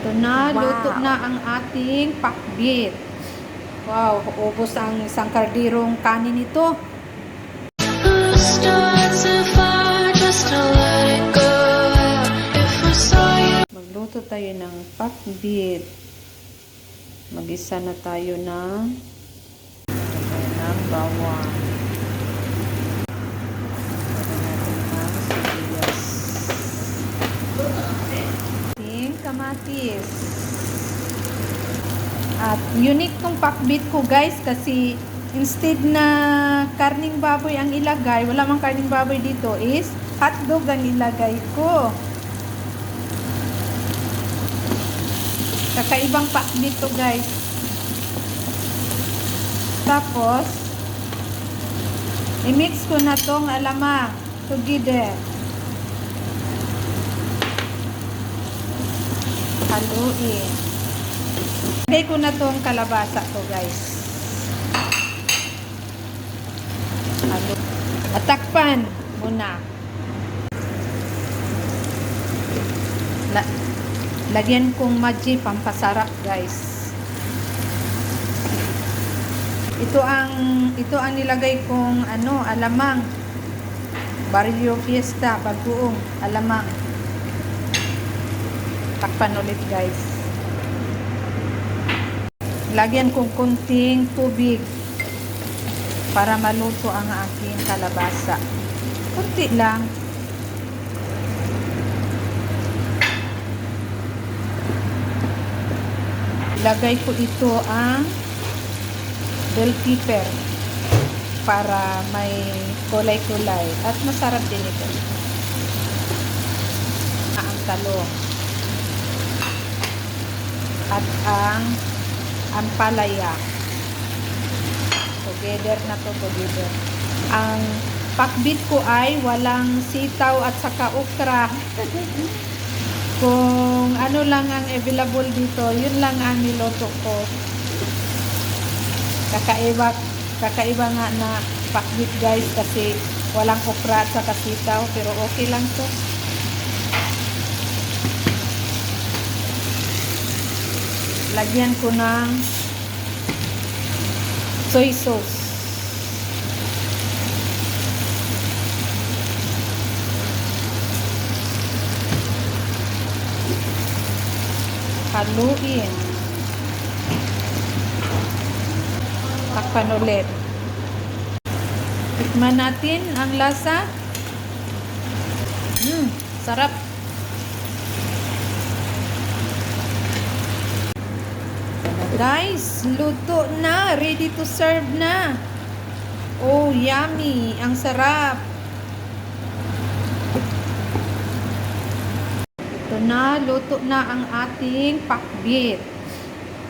Ito na, Wow. luto na ang ating pakbit. Wow, ubos ang isang kardirong kanin ito. Who starts a fire just to let it go? If we saw you. Magluto tayo ng pakbit. Mag-isa na tayo ng ng bawang. Lagyan natin ng sibuyas. Ating kamatis. At unique tong pakbit ko guys kasi instead na karning baboy ang ilagay, wala mang karning baboy dito is hotdog ang ilagay ko. Kakaibang pakbit to guys. Tapos, i-mix ko na tong alamang together. Haluin. Lagay ko na tong kalabasa to guys. Halo. At takpan muna. La lagyan kong maji pampasarap guys. Ito ang ito ang nilagay kong ano, alamang. Barrio Fiesta, bagoong alamang. Takpan ulit guys. Lagyan kong kunting tubig para maluto ang aking kalabasa. Kunti lang. Lagay ko ito ang bell pepper para may kulay-kulay at masarap din ito. Ang talong at ang ampalaya. Together na to together. Ang pakbit ko ay walang sitaw at saka okra. Kung ano lang ang available dito, yun lang ang niloto ko. Kakaiba, kakaiba nga na pakbit guys kasi walang okra at saka sitaw pero okay lang to. Lagyan ko ng soy sauce. Haluin. Takpan ulit. Tikman natin ang lasa. Hmm, sarap. Guys, luto na. Ready to serve na. Oh, yummy. Ang sarap. Ito na, luto na ang ating pakbit.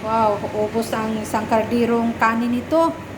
Wow, ubos ang isang kardirong kanin ito.